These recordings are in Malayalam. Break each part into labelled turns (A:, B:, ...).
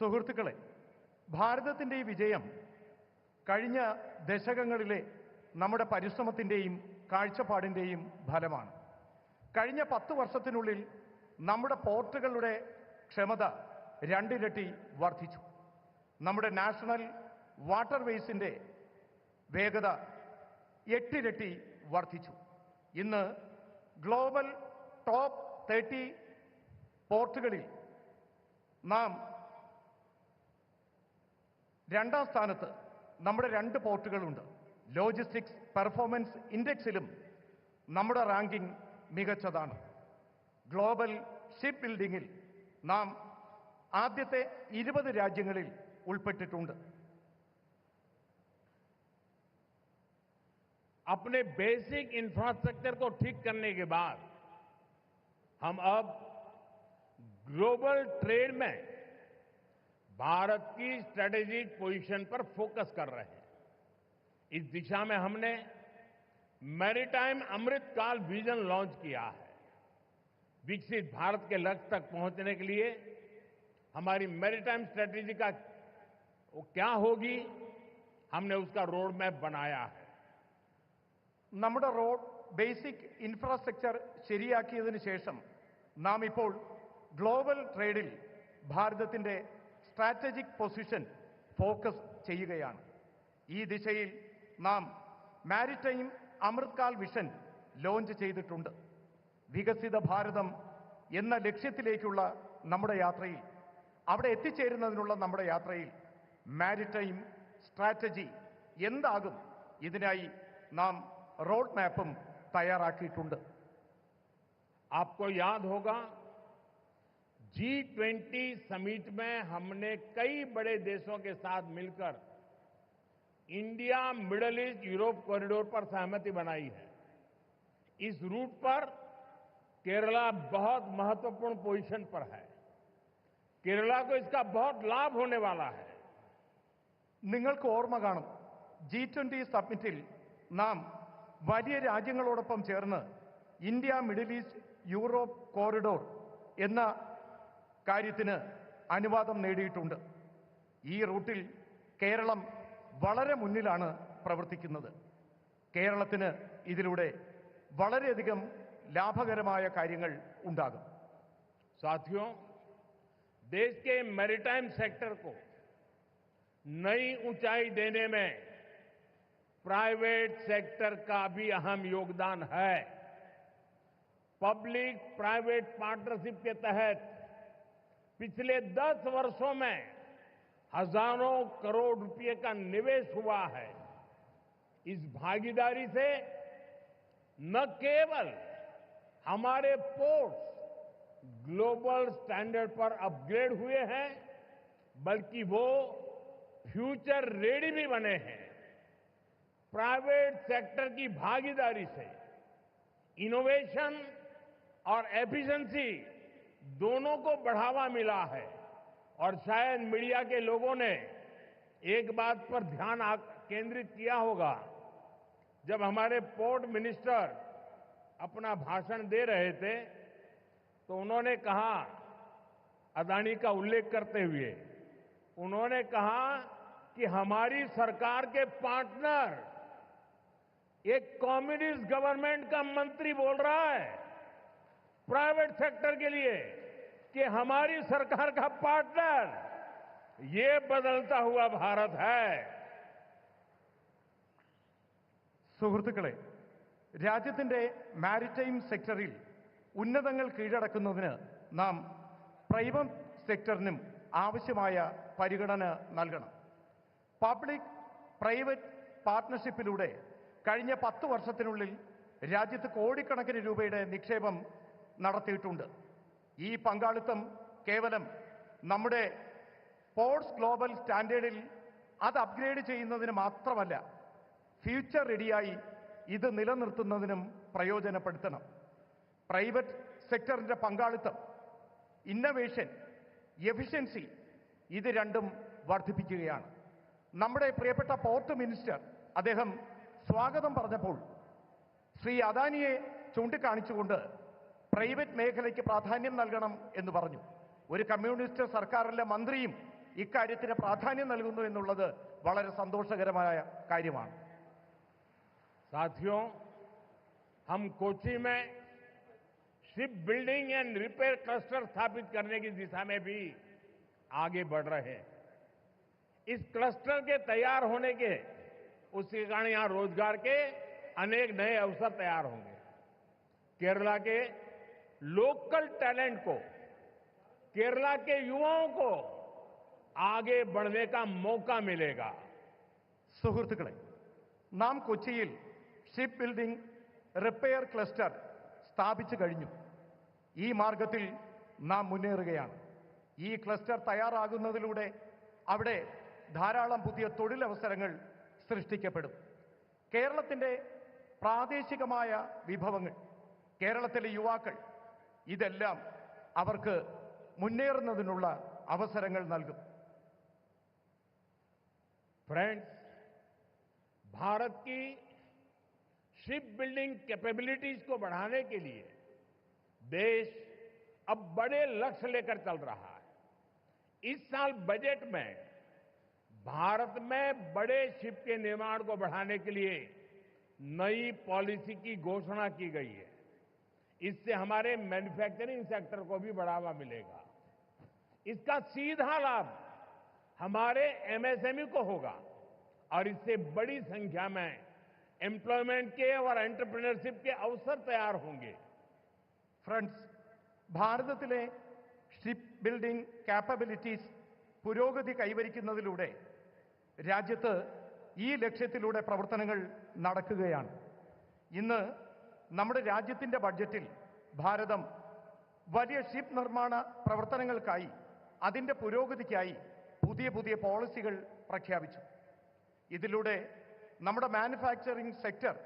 A: സുഹൃത്തുക്കളെ ഭാരതത്തിന്റെ ഈ വിജയം കഴിഞ്ഞ ദശകങ്ങളിലെ നമ്മുടെ പരിശ്രമത്തിന്റെയും കാഴ്ചപ്പാടിന്റെയും ഫലമാണ്. കഴിഞ്ഞ പത്ത് വർഷത്തിനുള്ളിൽ നമ്മുടെ പോർട്ടുകളുടെ ക്ഷമത രണ്ടിരട്ടി വർദ്ധിച്ചു. നമ്മുടെ നാഷണൽ വാട്ടർവേസിന്റെ വേഗത എട്ടിരട്ടി വർദ്ധിച്ചു. ഇന്ന് ഗ്ലോബൽ ടോപ്പ് തേർട്ടി പോർട്ടുകളിൽ നാം രണ്ടാം സ്ഥാനത്ത് നമ്മുടെ രണ്ട് പോർട്ടുകളുണ്ട് ലോജിസ്റ്റിക്സ് പെർഫോമൻസ് ഇൻഡെക്സിലും നമ്മുടെ റാങ്കിംഗ് മികച്ചതാണ് ഗ്ലോബൽ ഷിപ്പ് ബിൽഡിംഗിൽ നാം ആദ്യത്തെ ഇരുപത് രാജ്യങ്ങളിൽ ഉൾപ്പെട്ടിട്ടുണ്ട്
B: अपने बेसिक इंफ्रास्ट्रक्चर को ठीक करने के बाद हम अब ग्लोबल ट्रेड में भारत की स्ट्रेटेजिक पोजीशन पर फोकस कर रहे हैं इस दिशा में हमने मैरीटाइम अमृतकाल विजन लॉन्च किया है विकसित भारत के लक्ष्य तक पहुंचने के लिए हमारी मैरीटाइम स्ट्रेटेजी का वो क्या होगी हमने उसका रोड मैप बनाया है
A: നമ്മുടെ റോഡ് ബേസിക് ഇൻഫ്രാസ്ട്രക്ചർ ശരിയാക്കിയതിനു ശേഷം നാം ഇപ്പോൾ ഗ്ലോബൽ ട്രേഡിൽ ഭാരതത്തിൻ്റെ സ്ട്രാറ്റജിക് പൊസിഷൻ ഫോക്കസ് ചെയ്യുകയാണ്. ഈ ദിശയിൽ നാം മാരിടൈം അമൃത്കാൽ വിഷൻ ലോഞ്ച് ചെയ്തിട്ടുണ്ട്. വികസിത ഭാരതം എന്ന ലക്ഷ്യത്തിലേക്കുള്ള നമ്മുടെ യാത്രയിൽ അവിടെ എത്തിച്ചേരുന്നതിനുള്ള നമ്മുടെ യാത്രയിൽ മാരിടൈം സ്ട്രാറ്റജി എന്താകും? ഇതിനായി നാം റോഡ് മാപ്പും തയ്യാറാക്കിയിട്ടുണ്ട്.
B: Apco Yaad ഹോഗ G twenty summit में हमने कई बड़े देशों के साथ मिलकर India middle east Europe corridor पर सहमति बनाई है इस रूट पर केरला बहुत महत्वपूर्ण पोजीशन पर है केरला को इसका बहुत लाभ होने वाला है
A: നിങ്ങൾക്ക് ഓർമ്മ കാണും ജി ട്വന്റി സബ്മിറ്റിൽ നാം വലിയ രാജ്യങ്ങളോടൊപ്പം ചേർന്ന് India middle east Europe corridor എന്ന കാര്യത്തിന് അനുവാദം നേടിയിട്ടുണ്ട് ഈ റൂട്ടിൽ കേരളം വളരെ മുന്നിലാണ് പ്രവർത്തിക്കുന്നത് കേരളത്തിന് ഇതിലൂടെ വളരെയധികം ലാഭകരമായ കാര്യങ്ങൾ ഉണ്ടാകും
B: साथियों देश के मैरीटाइम सेक्टर को नई ऊंचाई देने में प्राइवेट सेक्टर का भी अहम योगदान है पब्लिक प्राइवेट पार्टनरशिप के तहत पिछले 10 वर्षों में हज़ारों करोड़ रुपए का निवेश हुआ है। इस भागीदारी से न केवल हमारे पोर्ट्स ग्लोबल स्टैंडर्ड पर अपग्रेड हुए हैं, बल्कि वो फ्यूचर रेडी भी बने हैं। प्राइवेट सेक्टर की भागीदारी से इनोवेशन और एफिशिएंसी दोनों को बढ़ावा मिला है। और शायद मीडिया के लोगों ने एक बात पर ध्यान केंद्रित किया होगा। जब हमारे पोर्ट मिनिस्टर अपना भाषण दे रहे थे तो उन्होंने कहा, अदानी का उल्लेख करते हुए, उन्होंने कहा कि हमारी सरकार के पार्टनर, एक कम्युनिस्ट गवर्नमेंट का मंत्री बोल रहा है। प्राइवेट सेक्टर के लिए कि हमारी सरकार का पार्टनर ये बदलता हुआ भारत है
A: സുഹൃത്തുക്കളെ രാജ്യത്തിൻ്റെ മാരിടൈം സെക്ടറിൽ ഉന്നതങ്ങൾ കീഴടക്കുന്നതിന് നാം പ്രൈവറ്റ് സെക്ടറിനും ആവശ്യമായ പരിഗണന നൽകണം പബ്ലിക് പ്രൈവറ്റ് പാർട്ട്ണർഷിപ്പിലൂടെ കഴിഞ്ഞ പത്ത് വർഷത്തിനുള്ളിൽ രാജ്യത്ത് കോടിക്കണക്കിന് രൂപയുടെ നിക്ഷേപം നടത്തിയിട്ടുണ്ട്. ഈ പങ്കാളിത്തം കേവലം നമ്മുടെ സ്പോർട്സ് ഗ്ലോബൽ സ്റ്റാൻഡേർഡിൽ അത് അപ്ഗ്രേഡ് ചെയ്യുന്നതിന് മാത്രമല്ല ഫ്യൂച്ചർ റെഡിയായി ഇത് നിലനിർത്തുന്നതിനും പ്രയോജനപ്പെടുത്തണം. പ്രൈവറ്റ് സെക്ടറിന്റെ പങ്കാളിത്തം ഇന്നവേഷൻ എഫിഷ്യൻസി ഇത് രണ്ടും വർദ്ധിപ്പിക്കുകയാണ്. നമ്മുടെ പ്രിയപ്പെട്ട പോർട്ട് മിനിസ്റ്റർ അദ്ദേഹം സ്വാഗതം പറഞ്ഞപ്പോൾ ശ്രീ അദാനിയെ ചൂണ്ടിക്കാണിച്ചുകൊണ്ട് പ്രൈവറ്റ് മേഖലയ്ക്ക് പ്രാധാന്യം നൽകണം എന്ന് പറഞ്ഞു ഒരു കമ്മ്യൂണിസ്റ്റ് സർക്കാരിലെ മന്ത്രിയും ഇക്കാര്യത്തിന് പ്രാധാന്യം നൽകുന്നു എന്നുള്ളത് വളരെ സന്തോഷകരമായ കാര്യമാണ്
B: साथियों हम कोची में ship building and repair cluster स्थापित करने की दिशा में भी आगे बढ़ रहे हैं इस क्लस्टर के तैयार होने के उसके कारण यहां रोजगार के अनेक नए अवसर तैयार होंगे केरला के लोकल टैलेंट को केरला के युवाओं को आगे बढ़ने का मौका मिलेगा
A: സുഹൃത്തുക്കളെ നാം കൊച്ചിയിൽ ഷിപ്പ് ബിൽഡിംഗ് റിപ്പയർ ക്ലസ്റ്റർ സ്ഥാപിച്ചു കഴിഞ്ഞു ഈ മാർഗത്തിൽ നാം മുന്നേറുകയാണ് ഈ ക്ലസ്റ്റർ തയ്യാറാകുന്നതിലൂടെ അവിടെ ധാരാളം പുതിയ തൊഴിലവസരങ്ങൾ സൃഷ്ടിക്കപ്പെടും കേരളത്തിൻ്റെ പ്രാദേശികമായ വിഭവങ്ങൾ കേരളത്തിലെ യുവാക്കൾ ഇതെല്ലാം അവർക്ക് മുന്നേറുന്നതിനുള്ള അവസരങ്ങൾ നൽകും
B: फ्रेंड्स भारत की शिप बिल्डिंग कैपेबिलिटीज को बढ़ाने के लिए देश अब बड़े लक्ष्य लेकर चल रहा है इस साल बजट में भारत में बड़े शिप के निर्माण को बढ़ाने के लिए नई पॉलिसी की घोषणा की गई है इससे हमारे मैन्युफैक्चरिंग सेक्टर को भी बढ़ावा मिलेगा इसका सीधा लाभ हमारे एमएसएमई को होगा और इससे बड़ी संख्या में एम्प्लॉयमेंट के और एंटरप्रेन्योरशिप के अवसर तैयार होंगे
A: ഫ്രണ്ട്സ് ഭാരതത്തിലെ ഷിപ്പ് ബിൽഡിംഗ് കാപ്പബിലിറ്റീസ് പുരോഗതി കൈവരിക്കുന്നതിലൂടെ രാജ്യത്ത് ഈ ലക്ഷ്യത്തിലൂടെ പ്രവർത്തനങ്ങൾ നടക്കുകയാണ് ഇന്ന് നമ്മുടെ രാജ്യത്തിന്റെ ബഡ്ജറ്റിൽ ഭാരതം വലിയ ഷിപ്പ് നിർമ്മാണ പ്രവർത്തനങ്ങൾക്കായി അതിന്റെ പുരോഗതിക്കായി പുതിയ പുതിയ പോളിസികൾ പ്രഖ്യാപിച്ചു. ഇതിലൂടെ നമ്മുടെ മാനുഫാക്ചറിംഗ് സെക്ടർ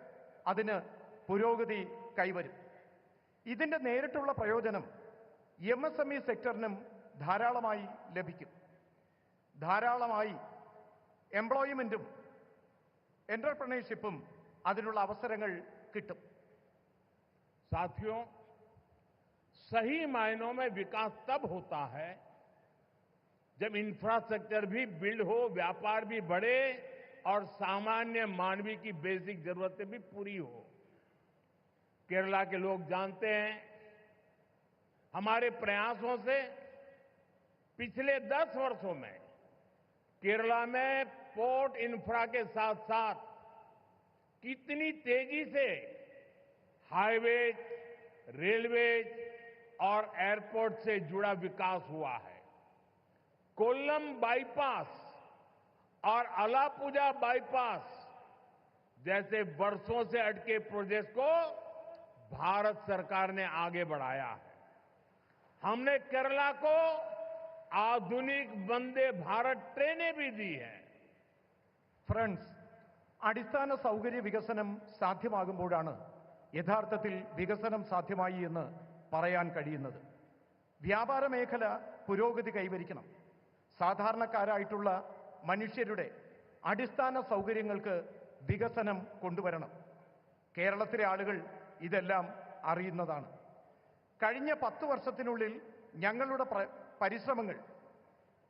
A: അതിന് പുരോഗതി കൈവരും. ഇതിന്റെ നേരിട്ടുള്ള പ്രയോജനം എം എസ് എം ഇ സെക്ടറിനും ധാരാളമായി ലഭിക്കും. ധാരാളമായി എംപ്ലോയ്മെന്റും എന്റർപ്രണർഷിപ്പും അതിനുള്ള അവസരങ്ങൾ കിട്ടും.
B: साथियों, सही मायनों में विकास तब होता है जब इंफ्रास्ट्रक्चर भी बिल्ड हो, व्यापार भी बढ़े और सामान्य मानवीय की बेसिक जरूरतें भी पूरी हो। केरला के लोग जानते हैं, हमारे प्रयासों से पिछले दस वर्षों में केरला में पोर्ट इंफ्रा के साथ साथ कितनी तेज़ी से हाईवेज रेलवेज और एयरपोर्ट से जुड़ा विकास हुआ है कोल्लम बाईपास और अलापुजा बाईपास जैसे वर्षों से अटके प्रोजेक्ट को भारत सरकार ने आगे बढ़ाया है हमने केरला को आधुनिक वंदे भारत ट्रेनें भी दी हैं
A: ഫ്രണ്ട്സ് അടിസ്ഥാന സൗകര്യ വികസനം സാധ്യമാകുമ്പോഴാണ് യഥാർത്ഥത്തിൽ വികസനം സാധ്യമായി എന്ന് പറയാൻ കഴിയുന്നത്. വ്യാപാര മേഖല പുരോഗതി കൈവരിക്കണം. സാധാരണക്കാരായിട്ടുള്ള മനുഷ്യരുടെ അടിസ്ഥാന സൗകര്യങ്ങൾക്ക് വികസനം കൊണ്ടുവരണം. കേരളത്തിലെ ആളുകൾ ഇതെല്ലാം അറിയുന്നതാണ്. കഴിഞ്ഞ പത്ത് വർഷത്തിനുള്ളിൽ ഞങ്ങളുടെ പരിശ്രമങ്ങൾ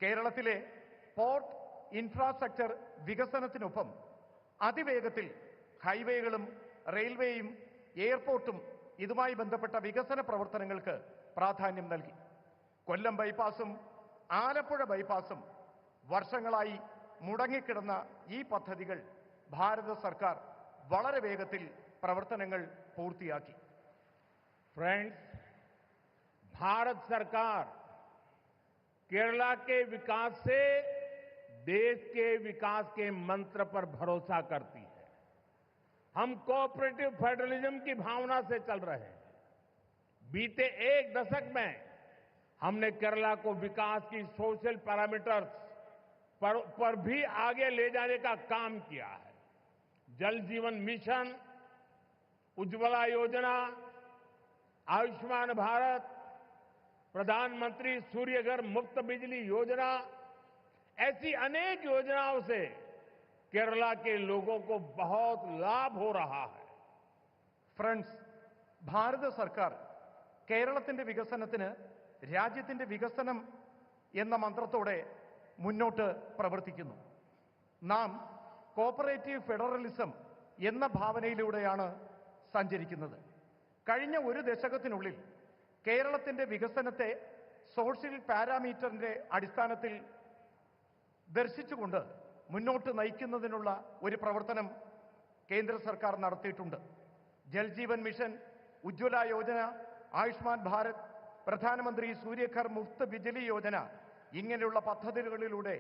A: കേരളത്തിലെ പോർട്ട് ഇൻഫ്രാസ്ട്രക്ചർ വികസനത്തിനൊപ്പം അതിവേഗത്തിൽ ഹൈവേകളും റെയിൽവേയും എയർപോർട്ടും ഇതുമായി ബന്ധപ്പെട്ട വികസന പ്രവർത്തനങ്ങൾക്ക് പ്രാധാന്യം നൽകി കൊല്ലം ബൈപ്പാസും ആലപ്പുഴ ബൈപ്പാസും വർഷങ്ങളായി മുടങ്ങിക്കിടന്ന ഈ പദ്ധതികൾ ഭാരത സർക്കാർ വളരെ വേഗത്തിൽ പ്രവർത്തനങ്ങൾ പൂർത്തിയാക്കി
B: फ्रेंड्स भारत सरकार केरला के विकास से देश के विकास के मंत्र पर भरोसा करती है हम कोऑपरेटिव फेडरलिज्म की भावना से चल रहे हैं। बीते एक दशक में हमने केरला को विकास की सोशल पैरामीटर्स पर, पर भी आगे ले जाने का काम किया है। जल जीवन मिशन उज्ज्वला योजना आयुष्मान भारत प्रधानमंत्री सूर्यघर मुफ़्त बिजली योजना ऐसी अनेक योजनाओं से केरला के लोगों को बहुत लाभ हो रहा है
A: ഫ്രണ്ട്സ് ഭാരത സർക്കാർ കേരളത്തിന്റെ വികസനത്തിന് രാജ്യത്തിന്റെ വികസനം എന്ന മന്ത്രത്തോടെ മുന്നോട്ട് പ്രവർത്തിക്കുന്നു നാം കോപ്പറേറ്റീവ് ഫെഡറലിസം എന്ന ഭാവനയിലൂടെയാണ് സഞ്ചരിക്കുന്നത് കഴിഞ്ഞ ഒരു ദശകത്തിനുള്ളിൽ കേരളത്തിന്റെ വികസനത്തെ സോഷ്യൽ പാരാമീറ്ററിന്റെ അടിസ്ഥാനത്തിൽ ദർശിച്ചുകൊണ്ട് മുന്നോട്ട് നയിക്കുന്നതിനുള്ള ഒരു പ്രവർത്തനം കേന്ദ്ര സർക്കാർ നടത്തിയിട്ടുണ്ട് ജൽജീവൻ മിഷൻ ഉജ്ജ്വല യോജന ആയുഷ്മാൻ ഭാരത് പ്രധാനമന്ത്രി സൂര്യഘർ മുഫ്ത് ബിജലി യോജന ഇങ്ങനെയുള്ള പദ്ധതികളിലൂടെ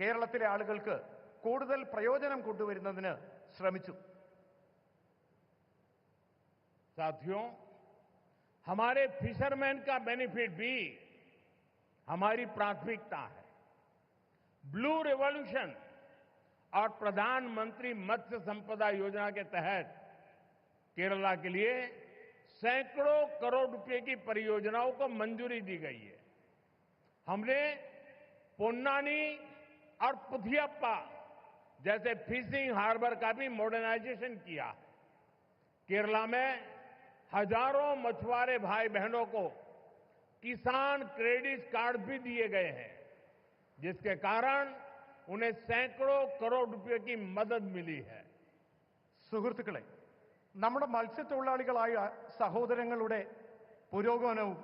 A: കേരളത്തിലെ ആളുകൾക്ക് കൂടുതൽ പ്രയോജനം കൊണ്ടുവരുന്നതിന് ശ്രമിച്ചു
B: साथियों हमारे फिशरमैन का बेनिफिट भी हमारी प्राथमिकता है ब्लू रेवोल्यूशन और प्रधानमंत्री मत्स्य संपदा योजना के तहत केरला के लिए सैकड़ों करोड़ रुपए की परियोजनाओं को मंजूरी दी गई है। हमने पोन्नानी और पुथियप्पा जैसे फिशिंग हार्बर का भी मॉडर्नाइजेशन किया। केरला में हज़ारों मछुआरे भाई बहनों को किसान क्रेडिट कार्ड भी दिए गए हैं, जिसके कारण ഉന്നെ സാക്രോ കറോ റുപ്യക്ക് മദത് മിലി ഹെ
A: സുഹൃത്തുക്കളെ നമ്മുടെ മത്സ്യത്തൊഴിലാളികളായ സഹോദരങ്ങളുടെ പുരോഗമനവും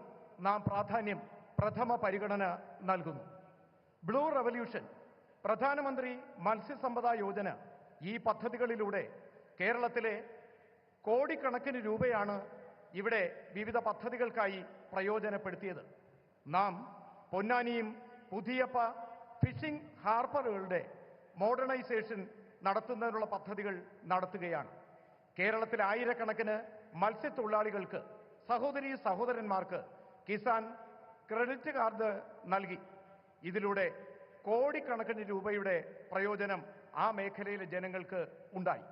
A: നാം പ്രാധാന്യം പ്രഥമ പരിഗണന നൽകുന്നു. ബ്ലൂ റവല്യൂഷൻ പ്രധാനമന്ത്രി മത്സ്യസമ്പദ യോജന ഈ പദ്ധതികളിലൂടെ കേരളത്തിലെ കോടിക്കണക്കിന് രൂപയാണ് ഇവിടെ വിവിധ പദ്ധതികൾക്കായി പ്രയോജനപ്പെടുത്തിയത്. നാം പൊന്നാനിയും പുതിയപ്പ ഫിഷിംഗ് ഹാർബറുകളുടെ മോഡേണൈസേഷൻ നടത്തുന്നതിനുള്ള പദ്ധതികൾ നടത്തുകയാണ് കേരളത്തിലെ ആയിരക്കണക്കിന് മത്സ്യത്തൊഴിലാളികൾക്ക് സഹോദരി സഹോദരന്മാർക്ക് കിസാൻ ക്രെഡിറ്റ് കാർഡ് നൽകി ഇതിലൂടെ കോടിക്കണക്കിന് രൂപയുടെ പ്രയോജനം ആ മേഖലയിലെ ജനങ്ങൾക്ക് ഉണ്ടായി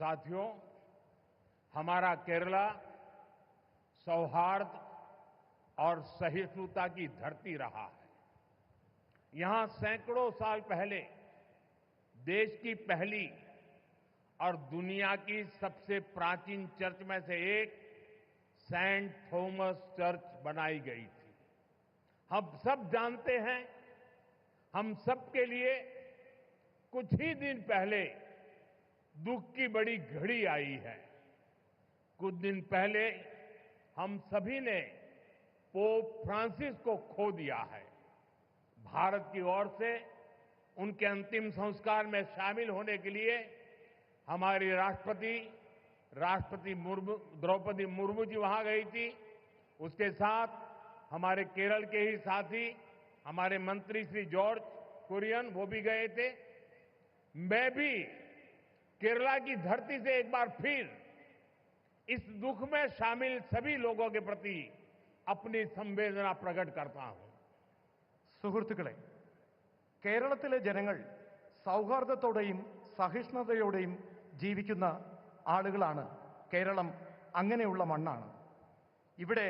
B: साथियों हमारा केरला सौहार्द और सहिष्णुता की धरती रहा है यहाँ सैकड़ों साल पहले देश की पहली और दुनिया की सबसे प्राचीन चर्च में से एक सेंट थॉमस चर्च बनाई गई थी। हम सब जानते हैं, हम सबके लिए कुछ ही दिन पहले दुख की बड़ी घड़ी आई है। कुछ दिन पहले हम सभी ने पोप फ्रांसिस को खो दिया है। भारत की ओर से उनके अंतिम संस्कार में शामिल होने के लिए हमारी राष्ट्रपति राष्ट्रपति मुर्मू, द्रौपदी मुर्मू जी वहाँ गई थी। उसके साथ हमारे केरल के ही साथी, हमारे मंत्री श्री जॉर्ज कुरियन, वो भी गए थे। मैं भी केरला की धरती से एक बार फिर इस दुख में शामिल सभी लोगों के प्रति अपनी संवेदना प्रकट करता हूँ।
A: സുഹൃത്തുക്കളെ കേരളത്തിലെ ജനങ്ങൾ സൗഹാർദ്ദത്തോടെയും സഹിഷ്ണുതയോടെയും ജീവിക്കുന്ന ആളുകളാണ് കേരളം അങ്ങനെയുള്ള മണ്ണാണ്. ഇവിടെ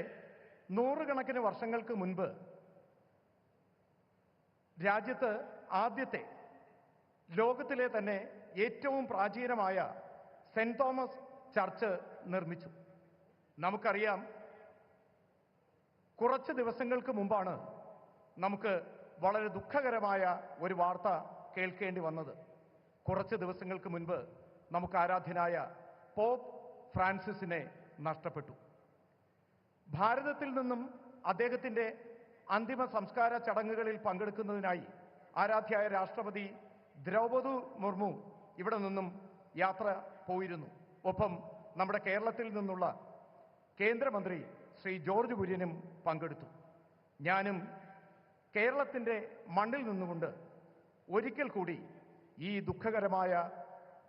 A: നൂറുകണക്കിന് വർഷങ്ങൾക്ക് മുൻപ് രാജ്യത്ത് ആദ്യത്തെ ലോകത്തിലെ തന്നെ ഏറ്റവും പ്രാചീനമായ സെന്റ് തോമസ് ചർച്ച് നിർമ്മിച്ചു. നമുക്കറിയാം കുറച്ച് ദിവസങ്ങൾക്ക് മുമ്പാണ് നമുക്ക് വളരെ ദുഃഖകരമായ ഒരു വാർത്ത കേൾക്കേണ്ടി വന്നത്. കുറച്ച് ദിവസങ്ങൾക്ക് മുൻപ് നമുക്ക് ആരാധ്യനായ പോപ്പ് ഫ്രാൻസിസിനെ നഷ്ടപ്പെട്ടു. ഭാരതത്തിൽ നിന്നും അദ്ദേഹത്തിന്റെ അന്തിമ സംസ്കാര ചടങ്ങുകളിൽ പങ്കെടുക്കുന്നതിനായി ആരാധ്യായ രാഷ്ട്രപതി ദ്രൗപദി മുർമു ഇവിടെ നിന്നും യാത്ര പോയിരുന്നു. ഒപ്പം നമ്മുടെ കേരളത്തിൽ നിന്നുള്ള കേന്ദ്രമന്ത്രി ശ്രീ ജോർജ് കുര്യനും പങ്കെടുത്തു. ഞാനും കേരളത്തിന്റെ മണ്ണിൽ നിന്നുകൊണ്ട് ഒരിക്കൽ കൂടി ഈ ദുഃഖകരമായ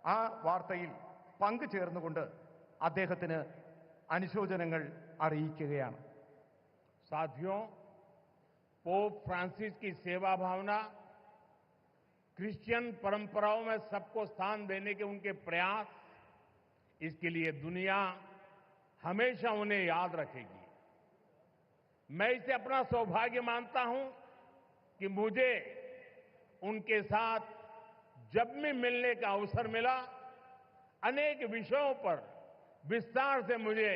A: ആ വാർത്തയിൽ പങ്കുചേർന്നുകൊണ്ട് അദ്ദേഹത്തിന് അനുശോചനങ്ങൾ അറിയിക്കുകയാണ്
B: साथियों पोप फ्रांसिस की सेवा भावना क्रिश्चियन परंपराओं में सबको स्थान देने के उनके प्रयास इसके लिए दुनिया हमेशा उन्हें याद रखेगी मैं इसे अपना सौभाग्य मानता हूं कि मुझे उनके साथ जब भी मिलने का अवसर मिला अनेक विषयों पर विस्तार से मुझे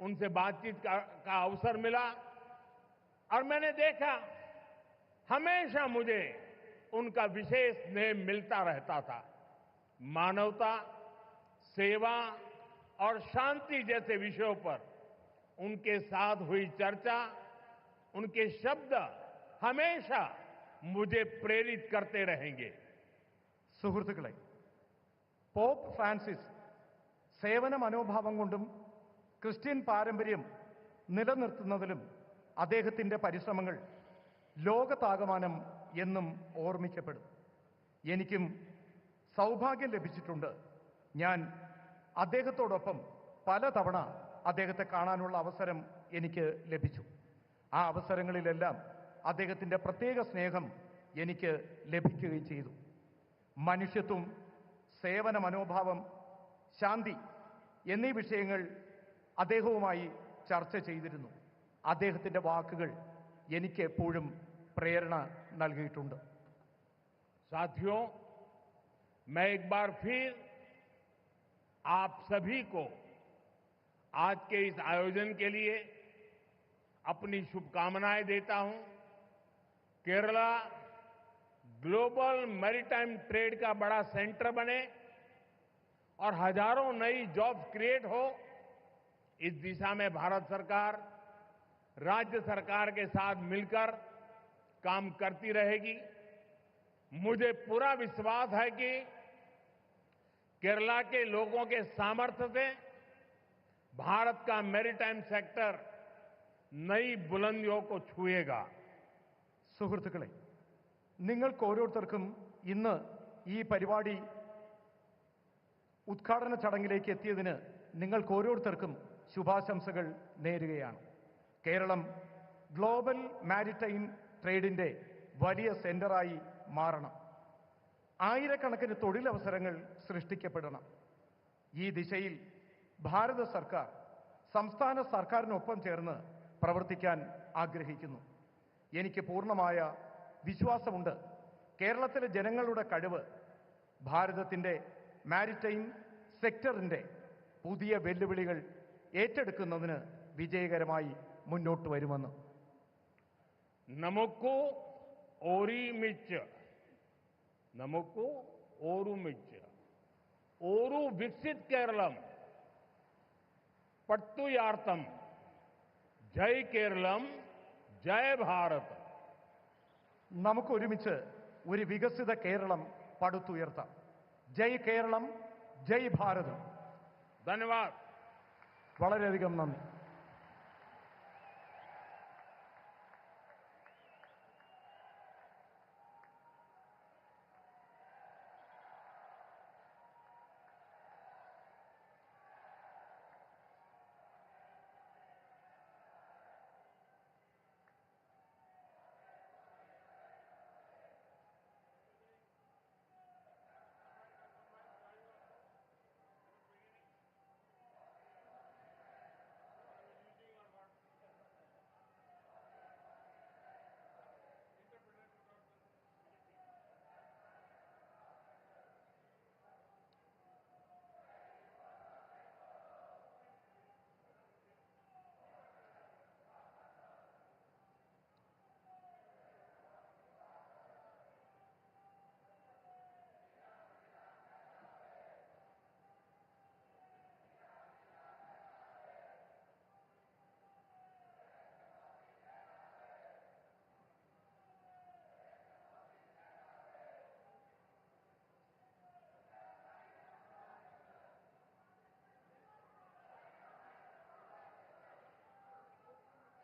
B: उनसे बातचीत का, का अवसर मिला और मैंने देखा हमेशा मुझे उनका विशेष स्नेह मिलता रहता था। मानवता सेवा और शांति जैसे विषयों पर उनके साथ हुई चर्चा उनके शब्द हमेशा മുജെ പ്രേരിത് करते रहेंगे।
A: സുഹൃത്തുക്കളെ പോപ്പ് ഫ്രാൻസിസ് സേവന മനോഭാവം കൊണ്ടും ക്രിസ്ത്യൻ പാരമ്പര്യം നിലനിർത്തുന്നതിലും അദ്ദേഹത്തിന്റെ പരിശ്രമങ്ങൾ ലോകത്താകമാനം എന്നും ഓർമ്മിക്കപ്പെടും. എനിക്കും സൗഭാഗ്യം ലഭിച്ചിട്ടുണ്ട്. ഞാൻ അദ്ദേഹത്തോടൊപ്പം പലതവണ അദ്ദേഹത്തെ കാണാനുള്ള അവസരം എനിക്ക് ലഭിച്ചു. ആ അവസരങ്ങളിലെല്ലാം അദ്ദേഹത്തിൻ്റെ പ്രത്യേക സ്നേഹം എനിക്ക് ലഭിക്കുകയും ചെയ്തു മനുഷ്യത്വം സേവന മനോഭാവം ശാന്തി എന്നീ വിഷയങ്ങൾ അദ്ദേഹവുമായി ചർച്ച ചെയ്തിരുന്നു അദ്ദേഹത്തിൻ്റെ വാക്കുകൾ എനിക്ക് എപ്പോഴും പ്രേരണ നൽകിയിട്ടുണ്ട്
B: साथियों मैं एक बार फिर आप सभी को आज के इस आयोजन के लिए अपनी शुभकामनाएं देता हूं केरला ग्लोबल मैरीटाइम ट्रेड का बड़ा सेंटर बने और हज़ारों नई जॉब्स क्रिएट हो, इस दिशा में भारत सरकार, राज्य सरकार के साथ मिलकर काम करती रहेगी। मुझे पूरा विश्वास है कि केरला के लोगों के सामर्थ्य से भारत का मैरीटाइम सेक्टर नई बुलंदियों को छुएगा।
A: സുഹൃത്തുക്കളെ നിങ്ങൾക്ക് ഓരോരുത്തർക്കും ഇന്ന് ഈ പരിപാടി ഉദ്ഘാടന ചടങ്ങിലേക്ക് എത്തിയതിന് നിങ്ങൾക്ക് ഓരോരുത്തർക്കും ശുഭാശംസകൾ നേരുകയാണ്. കേരളം ഗ്ലോബൽ മാരിടൈം ട്രേഡിന്റെ വലിയ സെന്ററായി മാറണം. ആയിരക്കണക്കിന് തൊഴിലവസരങ്ങൾ സൃഷ്ടിക്കപ്പെടണം. ഈ ദിശയിൽ ഭാരത സർക്കാർ സംസ്ഥാന സർക്കാരിനൊപ്പം ചേർന്ന് പ്രവർത്തിക്കാൻ ആഗ്രഹിക്കുന്നു. എനിക്ക് പൂർണമായ വിശ്വാസമുണ്ട്. കേരളത്തിലെ ജനങ്ങളുടെ കഴിവ് ഭാരതത്തിന്റെ മാരിടൈം സെക്ടറിന്റെ പുതിയ വെല്ലുവിളികൾ ഏറ്റെടുക്കുന്നതിന് വിജയകരമായി മുന്നോട്ട് വരുമെന്ന്.
B: നമുക്ക് ഒരുമിച്ച് നമുക്ക് ഒരുമിച്ച് ഒരു വിക്സിത് കേരളം പട്ടുയാർത്ഥം ജയ് കേരളം ജയ
A: ഭാരത്. നമുക്കൊരുമിച്ച് ഒരു വികസിത കേരളം പടുത്തുയർത്താം. ജയ് കേരളം ജയ് ഭാരതം.
B: ധന്യവാദ്.
A: വളരെയധികം നന്ദി.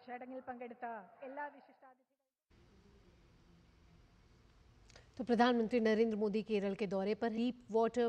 C: ചടങ്ങിൽ പങ്കെടുത്ത എല്ലാ വിശിഷ്ടാതിഥികളും
D: तो प्रधानमंत्री नरेंद्र मोदी केरल के दौरे पर डीप वाटर